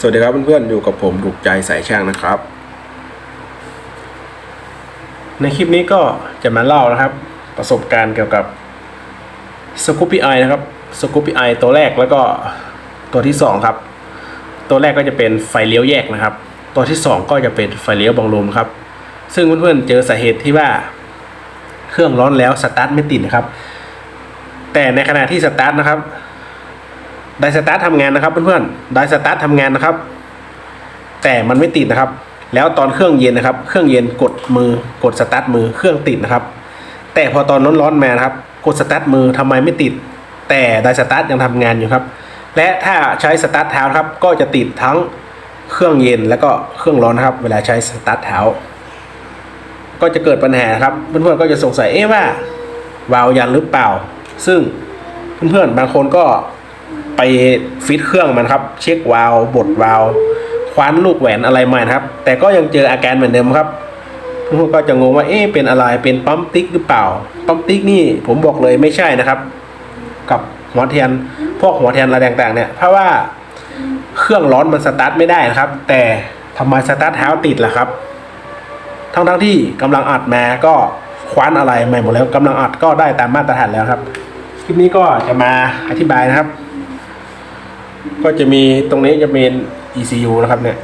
สวัสดีครับเพื่อนๆ อยู่กับผมถูกใจสายช่างนะครับ ในคลิปนี้ก็จะมาเล่านะครับ ประสบการณ์เกี่ยวกับสกูปปี้ไอนะครับสกูปปี้ไอตัวแรกแล้วก็ตัวที่สองครับ ตัวแรกก็จะเป็นไฟเลี้ยวแยกนะครับ ตัวที่สองก็จะเป็นไฟเลี้ยวบังลมครับ ซึ่งเพื่อนๆเจอสาเหตุที่ว่าเครื่องร้อนแล้วสตาร์ทไม่ติดนะครับ แต่ในขณะที่สตาร์ทนะครับ ไดสตาร์ททำงานนะครับเพื่อนๆไดสตาร์ททำงานนะครับ แต่มันไม่ติดนะครับ แล้วตอนเครื่องเย็นนะครับ เครื่องเย็นกดมือกดสตาร์ทมือเครื่องติดนะครับ แต่พอตอนร้อนๆมานะครับ กดสตาร์ทมือทำไมไม่ติด แต่ไดสตาร์ทยังทำงานอยู่ครับ และถ้าใช้สตาร์ทเท้าครับก็จะติดทั้งเครื่องเย็นแล้วก็เครื่องร้อนนะครับ เวลาใช้สตาร์ทเท้าก็จะเกิดปัญหาครับ เพื่อนๆก็จะสงสัยเอ๊ะว่าวาล์วยันหรือเปล่า ซึ่งเพื่อนๆบางคนก็ ไปฟิตเครื่องมันครับ เช็ควาล์วบดวาล์วคว้านลูกแหวนอะไรใหม่นะครับ แต่ก็ยังเจออาการเหมือนเดิมครับทุกคนก็จะงงว่าเอ๊ะเป็นอะไรเป็นปั๊มติ๊กหรือเปล่าปั๊มติ๊กนี่ผมบอกเลยไม่ใช่นะครับ กับหัวเทียนพวกหัวเทียนอะไรต่างๆ เนี่ยเพราะว่าเครื่องร้อนมันสตาร์ทไม่ได้นะครับ แต่ทำไมสตาร์ทเท้าติดล่ะครับทั้งๆที่กำลังอัดมาก็คว้านอะไรใหม่หมดแล้วกำลังอัดก็ได้ตามมาตรฐานแล้วครับ คลิปนี้ก็จะมาอธิบายนะครับ ก็จะมีตรงนี้จะเป็น ECU นะครับเนี่ย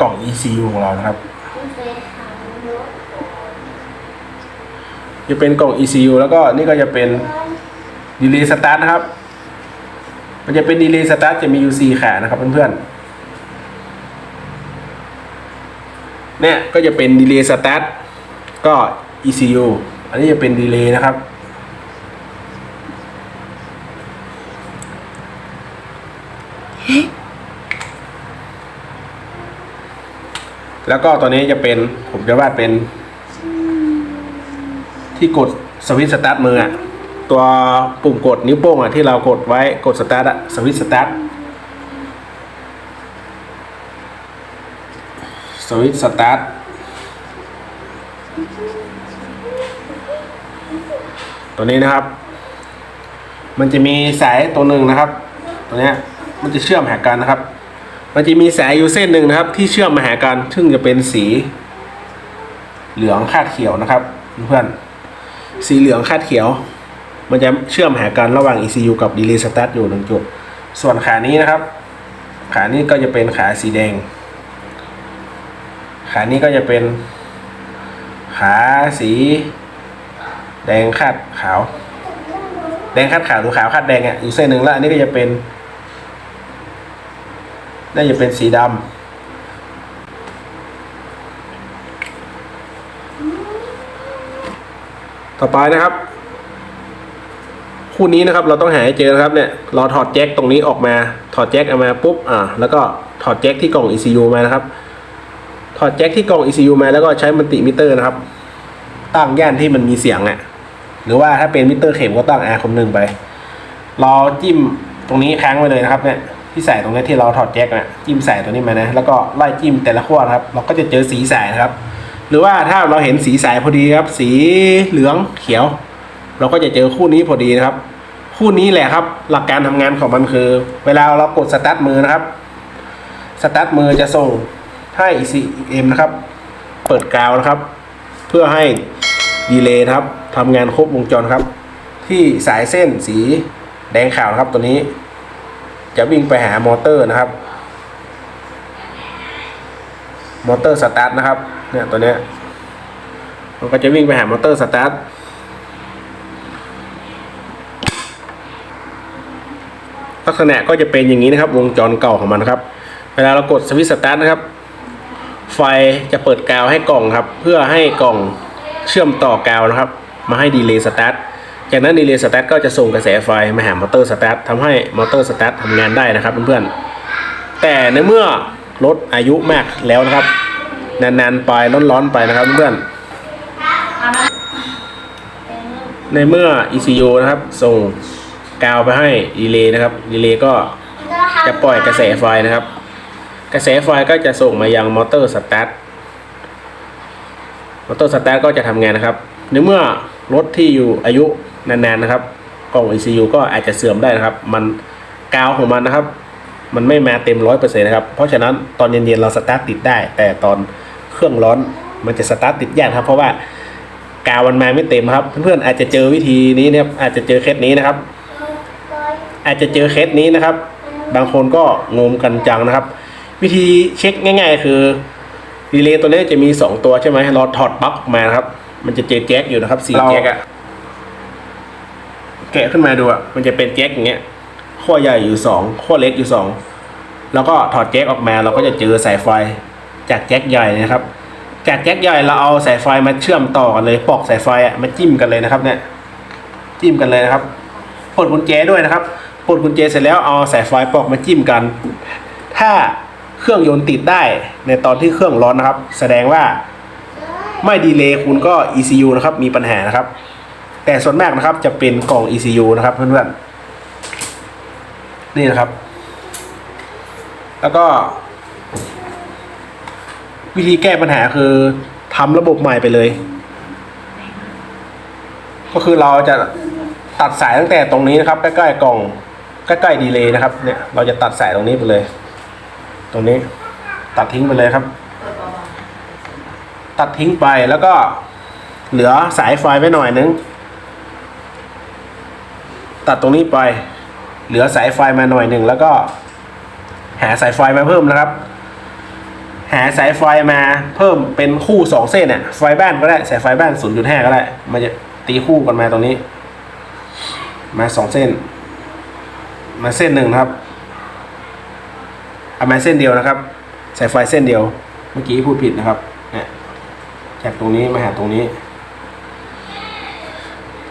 กล่อง ECU ของเรานะครับ จะเป็นกล่อง ECU แล้วก็นี่ก็จะเป็นดีเลย์สตาร์ทนะครับ มันจะเป็นดีเลย์สตาร์ทจะมีอยู่4ขานะครับเพื่อนๆเนี่ยก็จะเป็นดีเลย์สตาร์ทก็ ECU อันนี้จะเป็นดีเลย์นะครับ แล้วก็ตัวนี้จะเป็นผมจะวาดเป็น ที่กดสวิตช์สตาร์ทมืออะตัวปุ่มกดนิ้วโป้งอะที่เรากดไว้กดสตาร์ทอะสวิตช์สตาร์ทสวิตช์สตาร์ทตัวนี้นะครับ มันจะมีสายตัวหนึ่งนะครับ ตัวเนี้ย มันจะเชื่อมหากันนะครับ มันจะมีสายอยู่เส้นหนึ่งนะครับ ที่เชื่อมมาหากันซึ่งจะเป็นสี เหลืองคาดเขียวนะครับเพื่อนสีเหลืองคาดเขียว มันจะเชื่อมหากันระหว่าง ECU กับ Delay Start อยู่หนึ่งจุด ส่วนขานี้นะครับ ขานี้ก็จะเป็นขาสีแดง ขานี้ก็จะเป็น ขาสี แดงคาดขาว แดงคาดขาวหรือขาวคาดแดงอะอยู่เส้นหนึ่งแล้วอันนี้ก็จะเป็น น่าจะเป็นสีดำต่อไปนะครับ คู่นี้นะครับเราต้องหาให้เจอนะครับเนี่ยเราถอดแจ็คตรงนี้ออกมา ถอดแจ็คออกมาปุ๊บอ่าแล้วก็ถอดแจ็คที่กล่อง ECU มานะครับ ถอดแจ็คที่กล่อง ECU มาแล้วก็ใช้มัลติมิเตอร์นะครับ ตั้งย่านที่มันมีเสียงอะหรือว่าถ้าเป็นมิเตอร์เข็มก็ตั้ง R คมหนึ่งไป เราจิ้มตรงนี้ค้างไว้เลยนะครับเนี่ย ที่ใส่ตรงนี้ที่เราถอดแจ็คนะจิ้มใส่ตัวนี้มานะแล้วก็ไล่จิ้มแต่ละขั้วนครับ เราก็จะเจอสีสายนะครับ หรือว่าถ้าเราเห็นสีสายพอดีครับ สีเหลืองเขียว เราก็จะเจอคู่นี้พอดีนะครับ คู่นี้แหละครับ หลักการทำงานของมันคือ เวลาเรากดสตาร์ทมือนะครับสตาร์ทมือจะส่งให้ ECM นะครับ เปิดกาวนะครับ เพื่อให้ดีเลย์นะครับทำงานครบวงจรครับ ที่สายเส้นสีแดงขาวครับตัวนี้ จะวิ่งไปหามอเตอร์นะครับ มอเตอร์สตาร์ทนะครับ เนี่ยตัวเนี้ยมันก็จะวิ่งไปหามอเตอร์สตาร์ทลักษณะก็จะเป็นอย่างนี้นะครับ วงจรเก่าของมันครับ เวลาเรากดสวิตช์สตาร์ทนะครับ ไฟจะเปิดกาวให้กล่องครับ เพื่อให้กล่องเชื่อมต่อกาวนะครับ มาให้ดีเลย์สตาร์ท จากนั้นดีเลย์สตาร์ทก็จะส่งกระแสไฟมาหามอเตอร์สตาร์ททำให้มอเตอร์สตาร์ททำงานได้นะครับเพื่อนๆแต่ในเมื่อรถอายุมากแล้วนะครับนานๆไปร้อนๆไปนะครับเพื่อนๆในเมื่อ ECU นะครับ ส่งกาวไปให้ดีเลย์นะครับดีเลย์ก็จะปล่อยกระแสไฟนะครับ กระแสไฟก็จะส่งมายังมอเตอร์สตาร์ทมอเตอร์สตาร์ทก็จะทำงานนะครับ ในเมื่อรถที่อยู่อายุ นานๆนะครับกล่อง ECU ก็อาจจะเสื่อมได้นะครับ มันกาวของมันนะครับ มันไม่มาเต็มร้อยเปอร์เซ็นต์นะครับ เพราะฉะนั้นตอนเย็นๆเราสตาร์ทติดได้ แต่ตอนเครื่องร้อนมันจะสตาร์ทติดยากครับ เพราะว่ากาวมันมาไม่เต็มครับ เพื่อนๆอาจจะเจอวิธีนี้นะครับ อาจจะเจอเคสนี้นะครับ อาจจะเจอเคสนี้นะครับ บางคนก็งมกันจังนะครับ วิธีเช็คง่าย ๆ คือรีเลย์ตัวนี้จะมี 2 ตัวใช่ไหมเราถอดปลั๊กออกมาครับ มันจะเจอแจ็คอยู่นะครับสี่แจ็คอะ แกะขึ้นมาดูอะมันจะเป็นแจ็คอย่างเงี้ยขั้วใหญ่อยู่สองขั้วเล็กอยู่สองแล้วก็ถอดแจ็คออกมาเราก็จะเจอสายไฟจากแจ็คใหญ่นะครับ จากแจ็คใหญ่เราเอาสายไฟมาเชื่อมต่อกันเลยปอกสายไฟอะมาจิ้มกันเลยนะครับเนี่ยจิ้มกันเลยนะครับปลดกุญแจด้วยนะครับปลดกุญแจเสร็จแล้วเอาสายไฟปอกมาจิ้มกัน ถ้าเครื่องยนต์ติดได้ในตอนที่เครื่องร้อนนะครับ แสดงว่าไม่ดีเลย์คุณก็ ECU นะครับมีปัญหานะครับ แต่ส่วนมากนะครับจะเป็นกล่อง ECU นะครับเพื่อนๆนี่นะครับ แล้วก็ วิธีแก้ปัญหาคือทำระบบใหม่ไปเลย ก็คือเราจะตัดสายตั้งแต่ตรงนี้นะครับ ใกล้ๆกล่องใกล้ๆดีเลย์นะครับ เนี่ยเราจะตัดสายตรงนี้ไปเลย ตรงนี้ตัดทิ้งไปเลยครับ ตัดทิ้งไปแล้วก็เหลือสายไฟไว้หน่อยนึง ตัดตรงนี้ไป เหลือสายไฟมาหน่อยหนึ่งแล้วก็ หาสายไฟมาเพิ่มนะครับ หาสายไฟมาเพิ่มเป็นคู่สองเส้นเนี่ยไฟบ้านก็ได้สายไฟบ้าน0.5ก็ได้มันจะตีคู่กันมาตรงนี้ มาสองเส้น มาเส้นหนึ่งนะครับเอามาเส้นเดียวนะครับสายไฟเส้นเดียว เมื่อกี้พูดผิดนะครับเนี่ยจากตรงนี้มาหาตรงนี้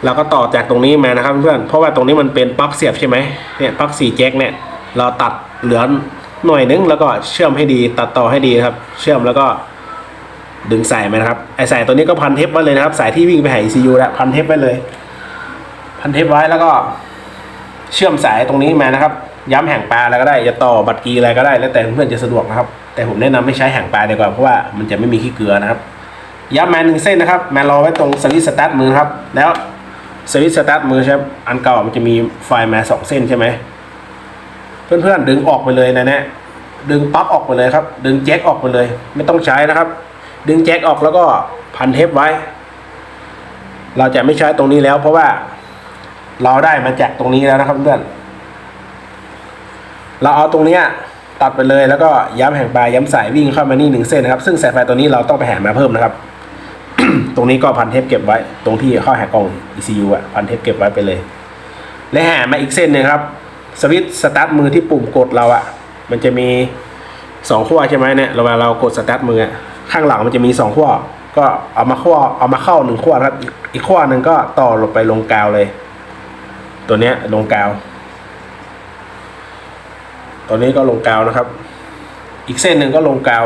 เราก็ต่อจากตรงนี้มานะครับเพื่อนเพราะว่าตรงนี้มันเป็นปลั๊กเสียบใช่ไหมเนี่ยปลั๊กสี่แจ็คเนี่ยเราตัดเหลือหน่วยนึงแล้วก็เชื่อมให้ดีตัดต่อให้ดีครับ เชื่อมแล้วก็ดึงสายมานะครับไอสายตัวนี้ก็พันเทปไว้เลยนะครับ สายที่วิ่งไปหา ECU แล้วพันเทปไว้เลย พันเทปไว้แล้วก็เชื่อมสายตรงนี้มานะครับ ย้ำแห่งปลาอะไรก็ได้จะต่อบัตรกีอะไรก็ได้ แล้วแต่เพื่อนจะสะดวกนะครับ แต่ผมแนะนำไม่ใช้แห่งปลาดีกว่าเพราะว่ามันจะไม่มีขี้เกลือนะครับย้ำมาหนึ่งเส้นนะครับ มา รอไว้ตรงสวิตช์สตาร์ทมือครับแล้ว สวิตช์สตาร์ทมือใช่ไหมอันเก่ามันจะมีไฟมาสองเส้นใช่ไหมเพื่อนๆดึงออกไปเลยนะเนี่ยดึงปลั๊กออกไปเลยครับ ดึงแจ็คออกไปเลย ไม่ต้องใช้นะครับ ดึงแจ็คออกแล้วก็พันเทปไว้ เราจะไม่ใช้ตรงนี้แล้ว เพราะว่าเราได้มาจากตรงนี้แล้วนะครับเพื่อนเราเอาตรงเนี้ยตัดไปเลยแล้วก็ย้ำแห่งปลายย้ำสายวิ่งเข้ามานี่หนึ่งเส้นนะครับ ซึ่งสายไฟตัวนี้เราต้องไปหามาเพิ่มนะครับ ตรงนี้ก็พันเทปเก็บไว้ ตรงที่เข้าหากล่อง ECU อะพันเทปเก็บไว้ไปเลย และแหามาอีกเส้นหนึ่งครับ สวิตช์สตาร์ทมือที่ปุ่มกดเราอะมันจะมีสองขั้วใช่ไหมเนี่ยเวลาเรากดสตาร์ทมืออะข้างหลังมันจะมีสองขั้วก็เอามาขั้วเอามาเข้าหนึ่งขั้วครับ อีกขั้วหนึ่งก็ต่อลงไปลงกาวเลย ตัวเนี้ยลงกาว ตัวนี้ก็ลงกาวนะครับ อีกเส้นหนึ่งก็ลงกาว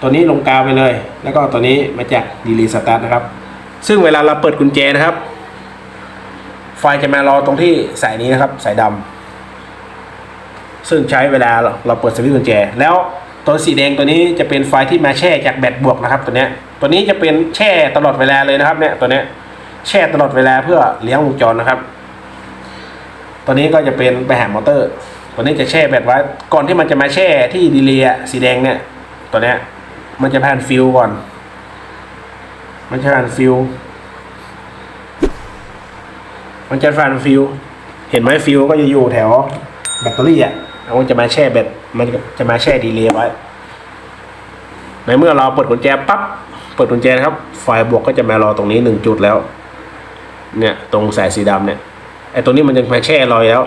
ตัวนี้ลงกาวไปเลย แล้วก็ตัวนี้มาจากดีลีสตาร์ทนะครับ ซึ่งเวลาเราเปิดกุญแจนะครับ ไฟจะมารอตรงที่สายนี้นะครับ สายดำซึ่งใช้เวลาเราเปิดสวิตช์กุญแจ แล้วตัวสีแดงตัวนี้จะเป็นไฟที่มาแช่จากแบตบวกนะครับ ตัวเนี้ยตัวนี้จะเป็นแช่ตลอดเวลาเลยนะครับเนี่ยตัวเนี้ยแช่ตลอดเวลาเพื่อเลี้ยงวงจรนะครับตัวนี้ก็จะเป็นไปหามอเตอร์ ตัวนี้จะแช่แบตไว้ก่อนที่มันจะมาแช่ที่ดีเลย์สีแดงเนี่ยตัวเนี้ย มันจะผ่านฟิวก่อน มันจะผ่านฟิวมันจะฟันฟิวเห็นไหมฟิวก็จะอยู่แถวแบตเตอรี่อะมันจะมาแช่แบต มันจะมาแช่ดีเลย์ไว้ ในเมื่อเราเปิดกุญแจปั๊บ เปิดกุญแจนะครับ ไฟบวกก็จะมารอตรงนี้หนึ่งจุดแล้ว เนี่ย ตรงสายสีดำเนี่ย ไอ้ตรงนี้มันจะมาแช่รอยแล้ว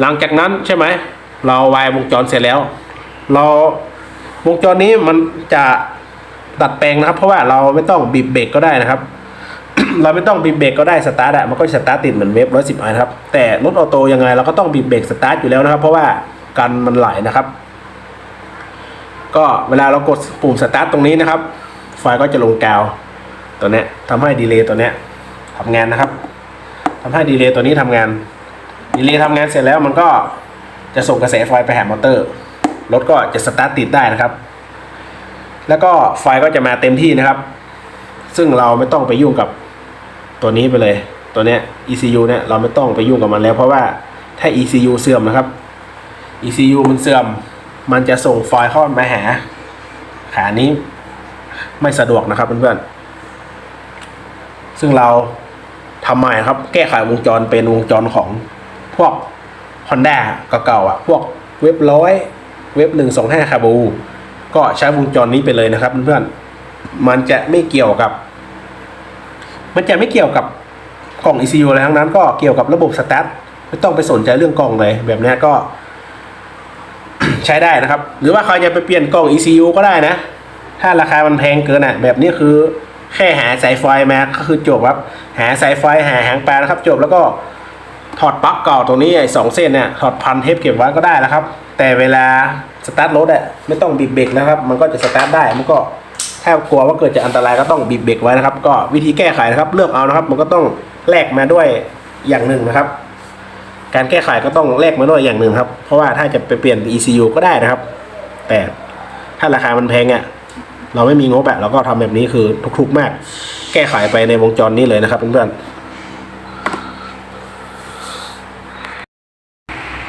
หลังจากนั้นใช่ไหม เราวายวงจรเสร็จแล้ว เรา วงจรนี้มันจะดัดแปลงนะครับ เพราะว่าเราไม่ต้องบีบเบรกก็ได้นะครับ เราไม่ต้องบีบเบรกก็ได้สตาร์ทอะมันก็สตาร์ทติดเหมือนเวฟร้อยสิบไอนะครับ แต่รถออโต้ยังไงเราก็ต้องบีบเบรกสตาร์ทอยู่แล้วนะครับ เพราะว่ากันมันไหลนะครับ ก็เวลาเรากดปุ่มสตาร์ทตรงนี้นะครับ ไฟก็จะลงกาวตัวเนี้ยทำให้ดีเลย์ตัวเนี้ยทำงานนะครับทำให้ดีเลย์ตัวนี้ทำงานดีเลย์ทำงานเสร็จแล้วมันก็จะส่งกระแสไฟไปหามอเตอร์ รถก็จะสตาร์ทติดได้นะครับ แล้วก็ไฟก็จะมาเต็มที่นะครับ ซึ่งเราไม่ต้องไปยุ่งกับตัวนี้ไปเลย ตัวเนี้ย ECU เนี่ยเราไม่ต้องไปยุ่งกับมันแล้ว เพราะว่าถถ้า ECU เสื่อมนะครับ ECU มันเสื่อม มันจะส่งไฟล์เข้ามาหา ขานี้ไม่สะดวกนะครับเพื่อนๆ ซึ่งเราทำใหม่ครับ แก้ไขวงจรเป็นวงจรของพวก Honda เก่าๆอะ พวกเว็บร้อย เว็บหนึ่งสองห้าคาบู ก็ใช้วงจรนี้ไปเลยนะครับเพื่อนๆ มันจะไม่เกี่ยวกับ มันจะไม่เกี่ยวกับกล่อง ECU อะไรทั้งนั้น ก็เกี่ยวกับระบบสแตทไม่ต้องไปสนใจเรื่องกล่องเลย แบบนี้ก็ ใช้ได้นะครับ หรือว่าใครจะไปเปลี่ยนกล่อง ECU ก็ได้นะ ถ้าราคามันแพงเกินอะ แบบนี้คือแค่หาสายไฟมาก็คือจบครับ หาสายไฟหาหางปลานะครับ จบแล้วก็ถอดปลั๊กเก่าตรงนี้ไอ้สองเส้นเนี่ยถอดพันเทปเก็บไว้ก็ได้แล้วครับ แต่เวลาสตาร์ทรถอะไม่ต้องบีบเบรกนะครับ มันก็จะสตาร์ทได้มันก็ถ้ากลัวว่าเกิดจะอันตรายก็ต้องบีบเบรกไว้นะครับ ก็วิธีแก้ไขนะครับ เลือกเอานะครับ มันก็ต้องแลกมาด้วยอย่างหนึ่งนะครับ การแก้ไขก็ต้องแลกมาด้วยอย่างหนึ่งครับ เพราะว่าถ้าจะไปเปลี่ยน ECU ก็ได้นะครับ แต่ถ้าราคามันแพงอะเราไม่มีงบแบบเราก็ทำแบบนี้คือทุกๆมาก แก้ไขไปในวงจรนี้เลยนะครับเพื่อนๆ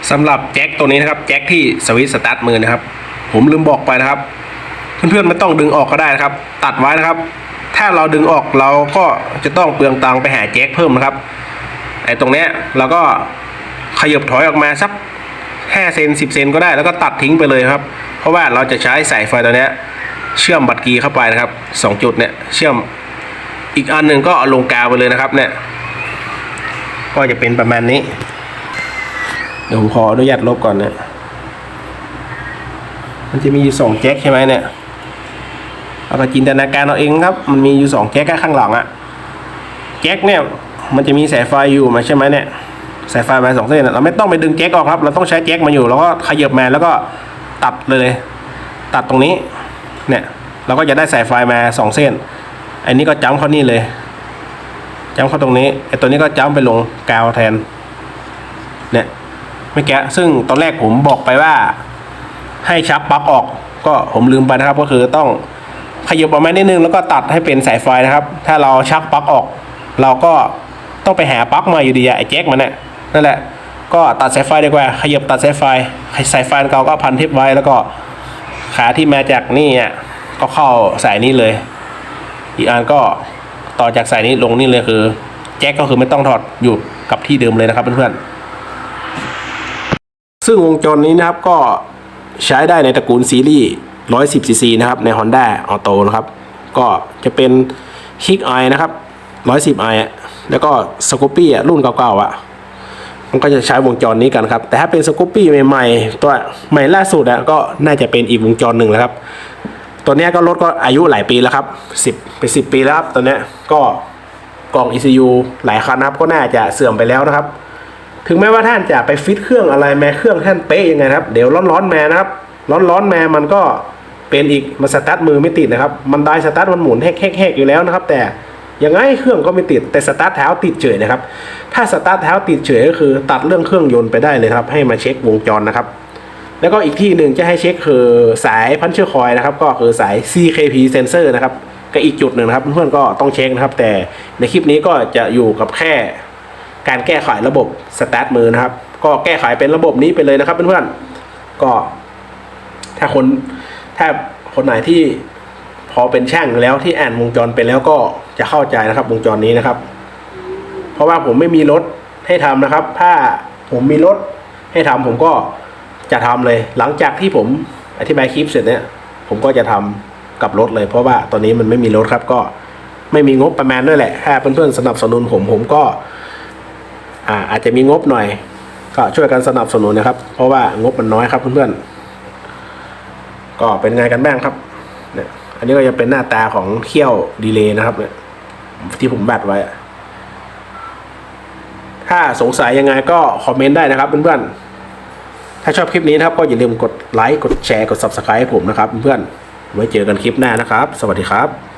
สำหรับแจ็คตัวนี้นะครับแจ็คที่สวิตสตาร์ทมือนะครับ ผมลืมบอกไปนะครับ เพื่อนๆไม่ต้องดึงออกก็ได้นะครับ ตัดไว้นะครับ ถ้าเราดึงออกเราก็จะต้องเปลืองตังไปหาแจ็คเพิ่มนะครับไอ้ตรงเนี้ยเราก็ขยบถอยออกมาสัก5เซน10เซนก็ได้แล้วก็ตัดทิ้งไปเลยครับ เพราะว่าเราจะใช้สายไฟตัวเนี้ยเชื่อมบัตรกีเข้าไปนะครับสองจุดเนี่ยเชื่อมอีกอันหนึ่งก็เอาลงกาวไปเลยนะครับเนี่ยก็จะเป็นประมาณนี้ เดี๋ยวผมขออนุญาตลบก่อนเนี่ยมันจะมีอยู่สองแจ็คใช่ไหมเนี่ยเอาไปจินตนาการเอาเองครับ มันมีอยู่สองแจ็คข้างหลังอะแจ็คเนี่ย มันจะมีสายไฟอยู่มาใช่ไหมเนี่ย สายไฟมาสองเส้นอะเราไม่ต้องไปดึงแจ็คออกครับ เราต้องใช้แจ็คมาอยู่ แล้วก็ขยับมาแล้วก็ตัดเลย ตัดตรงนี้ เนี่ย เราก็จะได้สายไฟมาสองเส้น อันนี้ก็จ้ำเข้านี่เลยจ้ำเข้าตรงนี้ ไอ้ตัวนี้ก็จ้ำไปลงกาวแทน เนี่ย ไม่แกะซึ่งตอนแรกผมบอกไปว่า ให้ชักปลั๊กออก ก็ผมลืมไปนะครับ ก็คือต้องขยับออกมานิดนึงแล้วก็ตัดให้เป็นสายไฟนะครับ ถ้าเราชักปลั๊กออก เราก็ต้องไปหาปลั๊กมาอยู่ดีอะไอ้แจ็คมันเนี่ยนั่นแหละ ก็ตัดสายไฟดีกว่า ขยับตัดสายไฟสายไฟเก่าก็พันเทปไว้แล้วก็ขาที่มาจากนี่อะก็เข้าสายนี้เลย อีกอันก็ต่อจากสายนี้ลงนี่เลยคือ แจ็คก็คือไม่ต้องถอดอยู่กับที่เดิมเลยนะครับเพื่อนๆ ซึ่งวงจรนี้นะครับก็ใช้ได้ในตระกูลซีรีส์ 110 cc นะครับใน Honda Auto นะครับก็จะเป็น Kick i นะครับ 110 i อะแล้วก็ Scoopy อะรุ่นเก่าๆอะมันก็จะใช้วงจรนี้กันครับ แต่ถ้าเป็นสกูปปี้ใหม่ๆ ตัวใหม่ล่าสุดอะก็น่าจะเป็นอีกวงจรหนึ่งแล้วครับ ตัวนี้ก็รถก็อายุหลายปีแล้วครับสิบเป็นสิบปีแล้วครับตัวนี้ก็กล่อง ECU หลายคันนะครับก็น่าจะเสื่อมไปแล้วนะครับ ถึงแม้ว่าท่านจะไปฟิตเครื่องอะไรแม้เครื่องท่านเป๊ะยังไงครับ เดี๋ยวร้อนๆแมานะครับ ร้อนๆแมามันก็เป็นอีกมันสตาร์ทมือไม่ติดนะครับ มันได้สตาร์ทมันหมุนแฮกๆๆอยู่แล้วนะครับ แต่ยังไงเครื่องก็ไม่ติดแต่สตาร์ทเท้าติดเฉยนะครับ ถ้าสตาร์ทเท้าติดเฉยก็คือ ตัดเรื่องเครื่องยนต์ไปได้เลยครับ ให้มาเช็ควงจรนะครับแล้วก็อีกที่หนึ่งจะให้เช็คคือสายพันเชอร์คอยนะครับ ก็คือสาย CKP sensor นะครับก็อีกจุดหนึ่งนะครับ เพื่อนๆก็ต้องเช็คนะครับ แต่ในคลิปนี้ก็จะอยู่กับแค่ การแก้ไขระบบสแตทมือนะครับ ก็แก้ไขเป็นระบบนี้ไปเลยนะครับเพื่อนๆก็ ถ้าคนถ้าคนไหนที่พอเป็นช่างแล้วที่อ่านวงจรไปแล้วก็จะเข้าใจนะครับวงจรนี้นะครับ เพราะว่าผมไม่มีรถให้ทำนะครับ ถ้าผมมีรถให้ทำผมก็จะทำเลย หลังจากที่ผมอธิบายคลิปเสร็จเนี่ย ผมก็จะทำกับรถเลย เพราะว่าตอนนี้มันไม่มีรถครับก็ไม่มีงบประมาณด้วยแหละถ้าเพื่อนๆสนับสนุนผมผมก็ อาอาจจะมีงบหน่อย ก็ช่วยกันสนับสนุนนะครับ เพราะว่างบมันน้อยครับเพื่อนๆก็เป็นไงกันบ้างครับเนี่ยอันนี้ก็จะเป็นหน้าตาของเขี้ยวดีเลย์นะครับเนี่ยที่ผมบัดไว้ ถ้าสงสัยยังไงก็คอมเมนต์ได้นะครับเพื่อนๆถ้าชอบคลิปนี้นะครับ ก็อย่าลืมกดไลค์กดแชร์กด subscribe ให้ผมนะครับเพื่อนๆไว้เจอกันคลิปหน้านะครับ สวัสดีครับ